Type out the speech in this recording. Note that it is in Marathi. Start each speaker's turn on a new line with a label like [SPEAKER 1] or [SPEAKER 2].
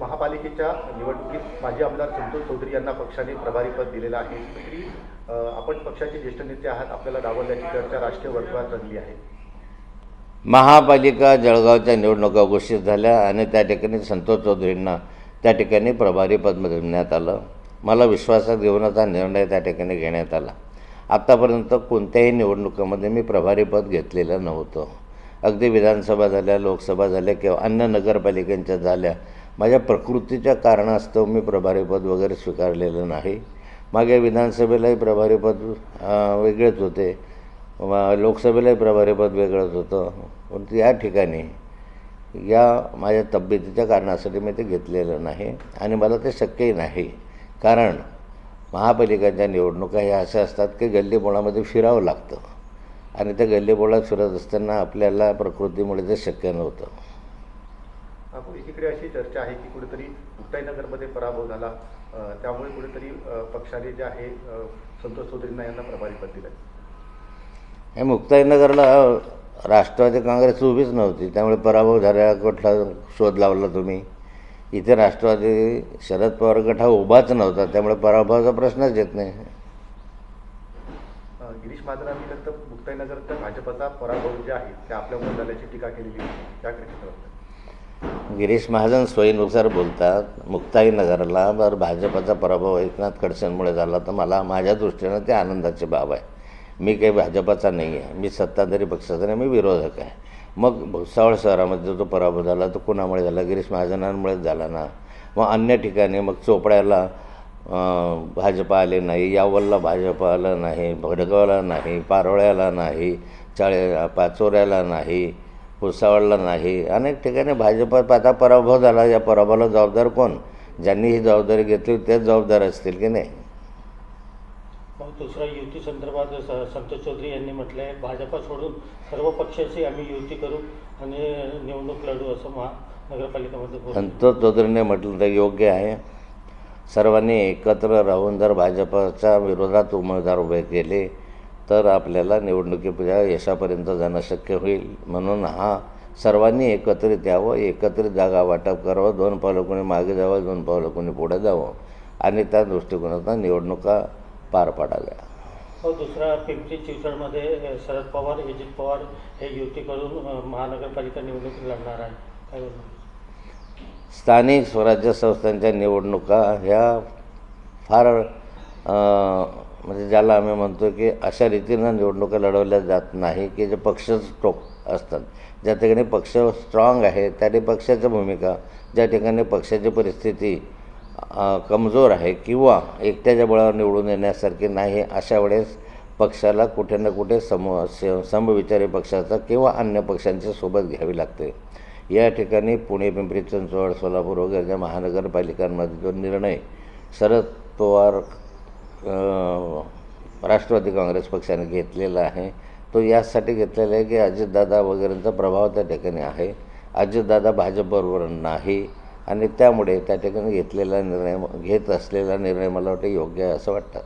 [SPEAKER 1] महापालिकेच्या निवडणुकीत माजी आमदार संतोष चौधरी यांना पक्षाने प्रभारी पद दिलेलं आहे. आपण पक्षाचे ज्येष्ठ नेते आहात. आपल्याला डावलल्याची चर्चा राष्ट्रीय वर्तुळात रंगली आहे.
[SPEAKER 2] महापालिका जळगावच्या निवडणुका घोषित झाल्या आणि त्या ठिकाणी संतोष चौधरींना त्या ठिकाणी प्रभारी पद देण्यात आलं. मला विश्वासात घेऊनच हा निर्णय त्या ठिकाणी घेण्यात आला. आत्तापर्यंत कोणत्याही निवडणुकामध्ये मी प्रभारी पद घेतलेलं नव्हतं. अगदी विधानसभा झाल्या लोकसभा झाल्या किंवा अन्य नगरपालिकांच्या झाल्या माझ्या प्रकृतीच्या कारणास्तव मी प्रभारीपद वगैरे स्वीकारलेलं नाही. मागे विधानसभेलाही प्रभारीपद वेगळेच होते. लोकसभेलाही प्रभारीपद वेगळंच होतं. पण या ठिकाणी या माझ्या तब्येतीच्या कारणासाठी मी ते घेतलेलं नाही आणि मला ते शक्यही नाही. कारण महापालिकाच्या निवडणुका ह्या अशा असतात की गल्लीबोळामध्ये फिरावं लागतं. आणि त्या गल्लीबोळात फिरत असताना आपल्याला प्रकृतीमुळे ते शक्य नव्हतं.
[SPEAKER 1] एकीकडे अशी चर्चा आहे की कुठेतरी मुक्ताईनगरमध्ये पराभव झाला त्यामुळे कुठेतरी पक्षाने जे आहे संतोष चौधरींना यांना प्रभारी पद दिलं
[SPEAKER 2] हे मुक्ताईनगरला राष्ट्रवादी काँग्रेस उभीच नव्हती. त्यामुळे पराभव झाल्या कुठला शोध लावला तुम्ही? इथे राष्ट्रवादी शरद पवार गट हा उभाच नव्हता त्यामुळे पराभवाचा प्रश्नच येत नाही.
[SPEAKER 1] गिरीश महाजनांनी तर मुक्ताईनगर तर भाजपचा पराभव जे आहे ते आपल्यामुळे झाल्याची टीका केलेली त्याकडे
[SPEAKER 2] गिरीश महाजन सोयीनुसार बोलतात. मुक्ताईनगरला जर भाजपचा पराभव एकनाथ खडसेंमुळे झाला. तर मला माझ्या दृष्टीनं ते आनंदाची बाब आहे. मी काही भाजपाचा नाही आहे. मी सत्ताधारी पक्षाचा नाही. मी विरोधक आहे. मग भुसावळ शहरामध्ये जो पराभव झाला तो कुणामुळे झाला? गिरीश महाजनांमुळेच झाला ना? मग अन्य ठिकाणी मग चोपड्याला भाजप आले नाही. यावलला भाजप आलं नाही. भडगावला नाही. पारोळ्याला नाही. चाळे पाचोऱ्याला नाही. भुसावळला नाही. अनेक ठिकाणी भाजपात आता पराभव झाला. या पराभवाला जबाबदार कोण? ज्यांनी ही जबाबदारी घेतली तेच जबाबदार असतील की नाही?
[SPEAKER 3] मग दुसरा युती संदर्भात स- संतोष चौधरी यांनी म्हटलं आहे भाजपा सोडून सर्व पक्षाची आम्ही युती करू आणि निवडणूक लढू असं महा नगरपालिकेमध्ये बोलले.
[SPEAKER 2] संतोष चौधरीने म्हटलं तर योग्य आहे. सर्वांनी एकत्र राहून जर भाजपच्या विरोधात उमेदवार उभे केले तर आपल्याला निवडणुकीच्या यशापर्यंत जाणं शक्य होईल. म्हणून हा सर्वांनी एकत्रित यावं एकत्रित जागा वाटप करावं दोन पावलं कोणी मागे जावं दोन पावलं कोणी पुढे जावं आणि त्या दृष्टिकोनातून निवडणुका पार पाडाव्या.
[SPEAKER 3] हो दुसरा पिंपरी चिंचवडमध्ये शरद पवार अजित पवार हे युती करून महानगरपालिका निवडणूक लढणार आहे काय
[SPEAKER 2] स्थानिक स्वराज्य संस्थांच्या निवडणुका ह्या फार म्हणजे ज्याला आम्ही म्हणतो की अशा रीतीनं निवडणुका लढवल्या जात नाही की जे पक्ष स्ट्रोक असतात. ज्या ठिकाणी पक्ष स्ट्रॉंग आहे त्या ठिकाणी पक्षाची भूमिका ज्या ठिकाणी पक्षाची परिस्थिती कमजोर आहे किंवा एकट्याच्या बळावर निवडून येण्यासारखी नाही अशा वेळेस पक्षाला कुठे ना कुठे सम समविचारी पक्षाचा किंवा अन्य पक्षांच्या सोबत घ्यावी लागते. या ठिकाणी पुणे पिंपरी चिंचवड सोलापूर वगैरे महानगरपालिकांमध्ये जो निर्णय शरद पवार राष्ट्रवादी काँग्रेस पक्षाने घेतलेला आहे. तो यासाठी घेतलेला आहे की अजितदादा वगैरेंचा प्रभाव त्या ठिकाणी आहे. अजितदादा भाजपबरोबर नाही आणि त्यामुळे त्या ठिकाणी घेतलेला निर्णय घेत असलेला निर्णय मला वाटतं योग्य आहे असं वाटतं.